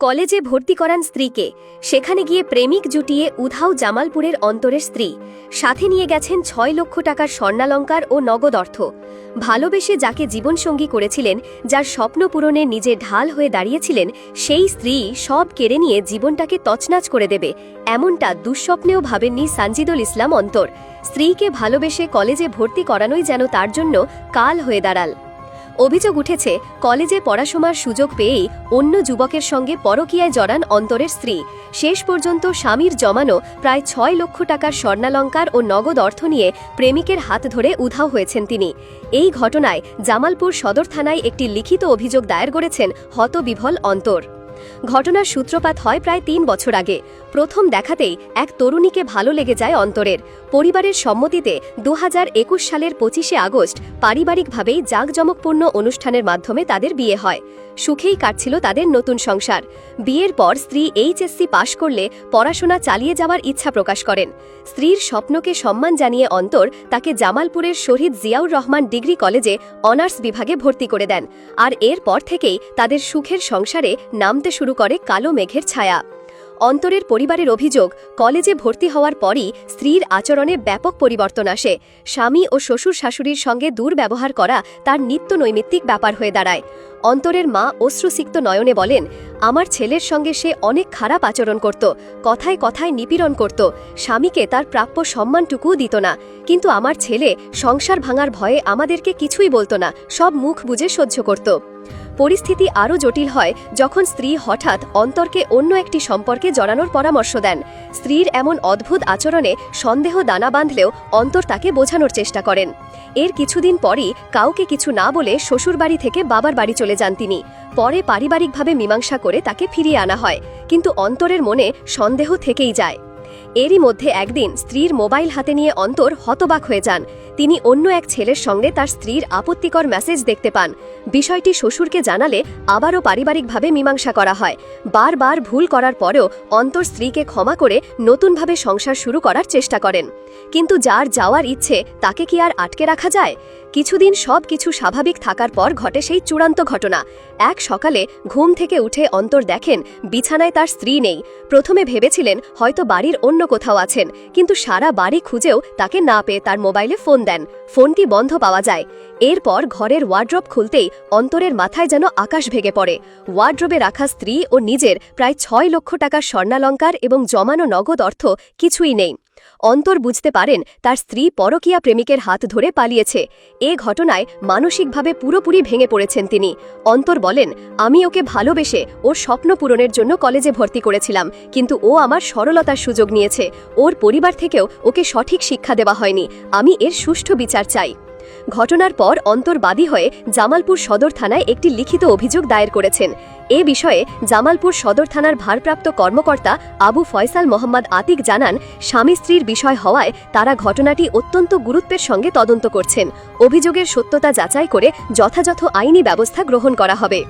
কলেজে ভর্তি করান স্ত্রীকে। সেখানে গিয়ে প্রেমিক জুটিয়ে উধাও জামালপুরের অন্তরের স্ত্রী। সাথে নিয়ে গেছেন ছয় লক্ষ টাকার স্বর্ণালঙ্কার ও নগদ অর্থ। ভালোবেসে যাকে জীবনসঙ্গী করেছিলেন, যার স্বপ্ন পূরণে নিজে ঢাল হয়ে দাঁড়িয়েছিলেন, সেই স্ত্রী সব কেড়ে নিয়ে জীবনটাকে তছনাচ করে দেবে, এমনটা দুঃস্বপ্নেও ভাবেননি সানজিদুল ইসলাম অন্তর। স্ত্রীকে ভালোবেসে কলেজে ভর্তি করানোই যেন তার জন্য কাল হয়ে দাঁড়াল। অভিযোগ উঠেছে, কলেজে পড়াশোনার সুযোগ পেয়েই অন্য যুবকের সঙ্গে পরকীয়ায় জড়ান অন্তরের স্ত্রী। শেষ পর্যন্ত স্বামীর জমানো প্রায় ছয় লক্ষ টাকার স্বর্ণালঙ্কার ও নগদ অর্থ নিয়ে প্রেমিকের হাত ধরে উধাও হয়েছেন তিনি। এই ঘটনায় জামালপুর সদর থানায় একটি লিখিত অভিযোগ দায়ের করেছেন হতবিভল অন্তর। ঘটনার সূত্রপাত হয় প্রায় তিন বছর আগে। প্রথম দেখাতেই এক তরুণীকে ভালো লেগে যায় অন্তরের। পরিবারের সম্মতিতে দুহাজার একুশ সালের পঁচিশে আগস্ট পারিবারিকভাবেই জাঁকজমকপূর্ণ অনুষ্ঠানের মাধ্যমে তাদের বিয়ে হয়। সুখেই কাটছিল তাদের নতুন সংসার। বিয়ের পর স্ত্রী এইচএসসি পাশ করলে পড়াশোনা চালিয়ে যাওয়ার ইচ্ছা প্রকাশ করেন। স্ত্রীর স্বপ্নকে সম্মান জানিয়ে অন্তর তাকে জামালপুরের শহীদ জিয়াউর রহমান ডিগ্রি কলেজে অনার্স বিভাগে ভর্তি করে দেন। আর এরপর থেকেই তাদের সুখের সংসারে নামতে শুরু করে কালো মেঘের ছায়া। অন্তরের পরিবারের অভিযোগ, কলেজে ভর্তি হওয়ার পরই স্ত্রীর আচরণে ব্যাপক পরিবর্তন আসে। স্বামী ও শ্বশুর শাশুড়ির সঙ্গে দুর্ব্যবহার করা তার নিত্য নৈমিত্তিক ব্যাপার হয়ে দাঁড়ায়। অন্তরের মা অশ্রুসিক্ত নয়নে বলেন, আমার ছেলের সঙ্গে সে অনেক খারাপ আচরণ করত, কথায় কথায় নিপীড়ন করত। স্বামীকে তার প্রাপ্য সম্মানটুকুও দিত না। কিন্তু আমার ছেলে সংসার ভাঙার ভয়ে আমাদেরকে কিছুই বলতো না, সব মুখ বুঝে সহ্য করত। পরিস্থিতি আরও জটিল হয় যখন স্ত্রী হঠাৎ অন্তরকে অন্য একটি সম্পর্কে জড়ানোর পরামর্শ দেন। স্ত্রীর এমন অদ্ভুত আচরণে সন্দেহ দানা বাঁধলেও অন্তর তাকে বোঝানোর চেষ্টা করেন। এর কিছুদিন পরই কাউকে কিছু না বলে শ্বশুরবাড়ি থেকে বাবার বাড়ি চলে যান তিনি। পরে পারিবারিকভাবে মীমাংসা করে তাকে ফিরিয়ে আনা হয়, কিন্তু অন্তরের মনে সন্দেহ থেকেই যায়। এরই মধ্যে একদিন স্ত্রীর মোবাইল হাতে নিয়ে অন্তর হতবাক হয়ে যান। তিনি অন্য এক ছেলের সঙ্গে তার স্ত্রীর আপত্তিকর মেসেজ দেখতে পান। বিষয়টি শ্বশুরকে জানালে আবারও পারিবারিকভাবে মীমাংসা করা হয়। বারবার ভুল করার পরেও অন্তর স্ত্রীকে ক্ষমা করে নতুনভাবে সংসার শুরু করার চেষ্টা করেন। কিন্তু যার যাওয়ার ইচ্ছে, তাকে কি আর আটকে রাখা যায়? কিছুদিন সব কিছু স্বাভাবিক থাকার পর ঘটে সেই চূড়ান্ত ঘটনা। এক সকালে ঘুম থেকে উঠে অন্তর দেখেন, বিছানায় তার স্ত্রী নেই। প্রথমে ভেবেছিলেন হয়তো বাড়ির অন্য কোথাও আছেন, কিন্তু সারা বাড়ি খুঁজেও তাকে না পেয়ে তার মোবাইলে ফোন দেন। ফোনটি বন্ধ পাওয়া যায়। এরপর ঘরের ওয়ার্ড্রব খুলতেই অন্তরের মাথায় যেন আকাশ ভেঙে পড়ে। ওয়ার্ড্রবে রাখা স্ত্রী ও নিজের প্রায় ছয় লক্ষ টাকার স্বর্ণালঙ্কার এবং জমানো নগদ অর্থ কিছুই নেই। অন্তর বুঝতে পারেন তার স্ত্রী পরকিয়া প্রেমিকের হাত ধরে পালিয়েছে। এ ঘটনায় মানসিকভাবে পুরোপুরি ভেঙে পড়েছেন তিনি। অন্তর বলেন, আমি ওকে ভালোবেসে ওর স্বপ্ন পূরণের জন্য কলেজে ভর্তি করেছিলাম, কিন্তু ও আমার সরলতার সুযোগ নিয়েছে। ওর পরিবার থেকেও ওকে সঠিক শিক্ষা দেওয়া হয়নি। আমি এর সুষ্ঠু বিচার চাই। ঘটনার পর অন্তর্বাদী হয়ে জামালপুর সদর থানায় একটি লিখিত অভিযোগ দায়ের করেছেন। এ বিষয়ে জামালপুর সদর থানার ভারপ্রাপ্ত কর্মকর্তা আবু ফয়সাল মোহাম্মদ আতিক জানান, স্বামী স্ত্রীর বিষয় হওয়ায় তারা ঘটনাটি অত্যন্ত গুরুত্বের সঙ্গে তদন্ত করছেন। অভিযোগের সত্যতা যাচাই করে যথাযথ আইনি ব্যবস্থা গ্রহণ করা হবে।